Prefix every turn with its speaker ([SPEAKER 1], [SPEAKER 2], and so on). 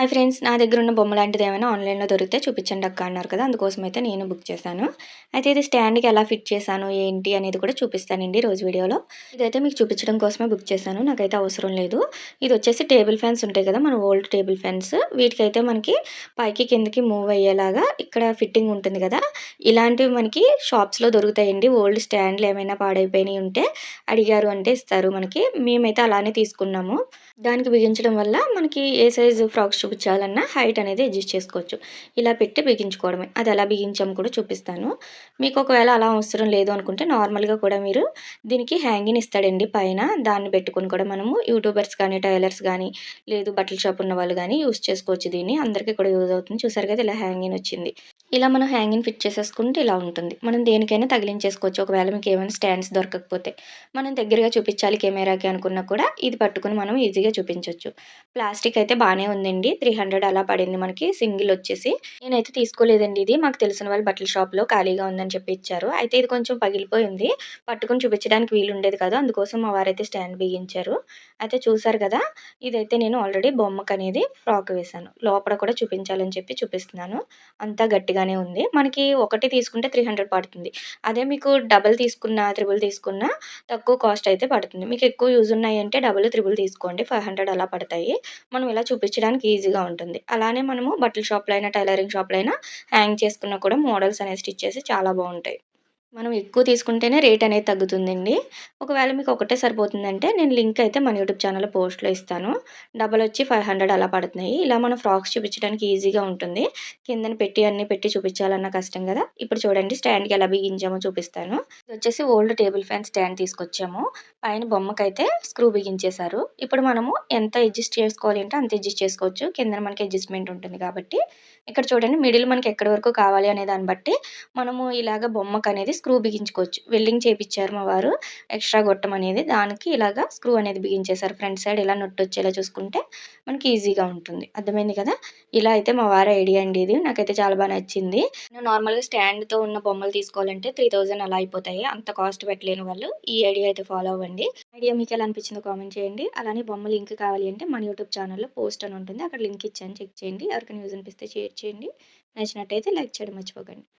[SPEAKER 1] Hi friends నా దగ్గర ఉన్న బొమ్మ లాంటిది ఏమైనా ఆన్లైన్లో దొరికితే చూపించండి అక్క అన్నారు కదా అందుకోసం అయితే నేను బుక్ చేశాను. అయితే ఇది స్టాండ్కి ఎలా ఫిట్ చేశాను ఏంటి అనేది కూడా చూపిస్తానండి రోజు వీడియోలో. ఇదైతే మీకు చూపించడం కోసమే బుక్ చేశాను నాకైతే అవసరం లేదు. ఇది వచ్చేసి టేబుల్ ఫ్యాన్స్ ఉంటాయి కదా మన ఓల్డ్ టేబుల్ ఫ్యాన్స్. వీటికైతే మనకి పైకి కిందకి మూవ్ అయ్యేలాగా ఇక్కడ ఫిట్టింగ్ ఉంటుంది కదా ఇలాంటివి మనకి షాప్స్లో దొరుకుతాయండి. ఓల్డ్ స్టాండ్లు ఏమైనా పాడైపోయినాయి ఉంటే అడిగారు అంటే ఇస్తారు మనకి. మేమైతే అలానే తీసుకున్నాము. దానికి బిగించడం వల్ల మనకి ఏ సైజు ఫ్రాక్స్ చూపించాలన్నా హైట్ అనేది అడ్జస్ట్ చేసుకోవచ్చు. ఇలా పెట్టి బిగించుకోవడమే. అది ఎలా బిగించాము కూడా చూపిస్తాను. మీకు ఒకవేళ అలా అవసరం లేదు అనుకుంటే నార్మల్గా కూడా మీరు దీనికి హ్యాంగింగ్ ఇస్తాడండి పైన. దాన్ని పెట్టుకుని కూడా మనము యూట్యూబర్స్ కానీ టైలర్స్ కానీ లేదు బట్టల షాప్ ఉన్న వాళ్ళు కానీ యూస్ చేసుకోవచ్చు దీన్ని. అందరికీ కూడా యూజ్ అవుతుంది. చూసారు కదా ఇలా హ్యాంగింగ్ వచ్చింది. ఇలా మనం హ్యాంగింగ్ ఫిట్ చేసేసుకుంటే ఇలా ఉంటుంది. మనం దేనికైనా తగిలించేసుకోవచ్చు. ఒకవేళ మీకు ఏమైనా స్టాండ్స్ దొరకకపోతే. మనం దగ్గరగా చూపించాలి కెమెరాకి అనుకున్నా కూడా ఇది పట్టుకుని మనం ఈజీగా చూపించవచ్చు ప్లాస్టిక్ అయితే బాగానే ఉందండి. త్రీ హండ్రెడ్ అలా పడింది మనకి సింగిల్ వచ్చేసి. నేనైతే తీసుకోలేదండి ఇది. మాకు తెలిసిన వాళ్ళు బట్టల షాప్లో ఖాళీగా ఉందని చెప్పి ఇచ్చారు. అయితే ఇది కొంచెం పగిలిపోయింది. పట్టుకుని చూపించడానికి వీలు ఉండేది కాదు. అందుకోసం మా వారైతే స్టాండ్ బిగించారు. అయితే చూసారు కదా ఇదైతే నేను ఆల్రెడీ బొమ్మకు అనేది ఫ్రాక్ వేశాను. లోపల కూడా చూపించాలని చెప్పి చూపిస్తున్నాను. అంతా గట్టిగానే ఉంది. మనకి ఒకటి తీసుకుంటే త్రీ హండ్రెడ్ పడుతుంది. అదే మీకు డబల్ తీసుకున్న త్రిబుల్ తీసుకున్న తక్కువ కాస్ట్ అయితే పడుతుంది. మీకు ఎక్కువ యూజ్ ఉన్నాయి అంటే డబుల్ త్రిబుల్ తీసుకోండి. ఫైవ్ హండ్రెడ్ అలా పడతాయి. మనం ఇలా చూపించడానికి ఈజీగా ఉంటుంది. అలానే మనము బట్టల షాప్లో అయినా టైలరింగ్ షాప్లో అయినా హ్యాంగ్ చేసుకున్న కూడా మోడల్స్ అనేవి స్టిచ్ చేసి చాలా బాగుంటాయి. మనం ఎక్కువ తీసుకుంటేనే రేట్ అనేది తగ్గుతుందండి. ఒకవేళ మీకు ఒకటే సరిపోతుందంటే నేను లింక్ అయితే మన యూట్యూబ్ ఛానల్లో పోస్ట్లో ఇస్తాను. డబల్ వచ్చి ఫైవ్ హండ్రెడ్ అలా పడుతున్నాయి. ఇలా మనం ఫ్రాక్స్ చూపించడానికి ఈజీగా ఉంటుంది. కిందన పెట్టి అన్ని పెట్టి చూపించాలన్న కష్టం కదా. ఇప్పుడు చూడండి స్టాండ్కి ఎలా బిగించామో చూపిస్తాను. ఇది వచ్చేసి ఓల్డ్ టేబుల్ ఫ్యాన్ స్టాండ్ తీసుకొచ్చాము. పైన బొమ్మకైతే స్క్రూ బిగించేశారు. ఇప్పుడు మనము ఎంత అడ్జస్ట్ చేసుకోవాలి అంటే అంత అడ్జస్ట్ చేసుకోవచ్చు. కింద మనకి అడ్జస్ట్మెంట్ ఉంటుంది కాబట్టి. ఇక్కడ చూడండి మిడిల్ మనకి ఎక్కడి వరకు కావాలి అనే దాన్ని బట్టి మనము ఇలాగ బొమ్మకు అనేది స్క్రూ బిగించుకోవచ్చు. వెల్డింగ్ చేయించారు మా వారు. ఎక్స్ట్రా గొట్టం అనేది దానికి ఇలాగా స్క్రూ అనేది బిగించేశారు. ఫ్రంట్ సైడ్ ఇలా నొట్టు వచ్చేలా చూసుకుంటే మనకి ఈజీగా ఉంటుంది. అర్థమైంది కదా? ఇలా అయితే మా వారి ఐడియా అండి ఇది. నాకైతే చాలా బాగా నచ్చింది. నేను నార్మల్గా స్టాండ్తో ఉన్న బొమ్మలు తీసుకోవాలంటే త్రీ థౌజండ్ అలా అయిపోతాయి. అంత కాస్ట్ పెట్టలేని వాళ్ళు ఈ ఐడియా అయితే ఫాలో అవ్వండి. ఐడియా మీకు ఎలా అనిపించిందో కామెంట్ చేయండి. అలానే బొమ్మ లింక్ కావాలి అంటే మన యూట్యూబ్ ఛానల్లో పోస్ట్ అని ఉంటుంది. అక్కడ లింక్ ఇచ్చాను. చెక్ చేయండి. ఎవరికైనా యూజ్ అనిపిస్తే షేర్ చేయండి. నచ్చినట్టయితే లైక్ చేయడం మర్చిపోకండి.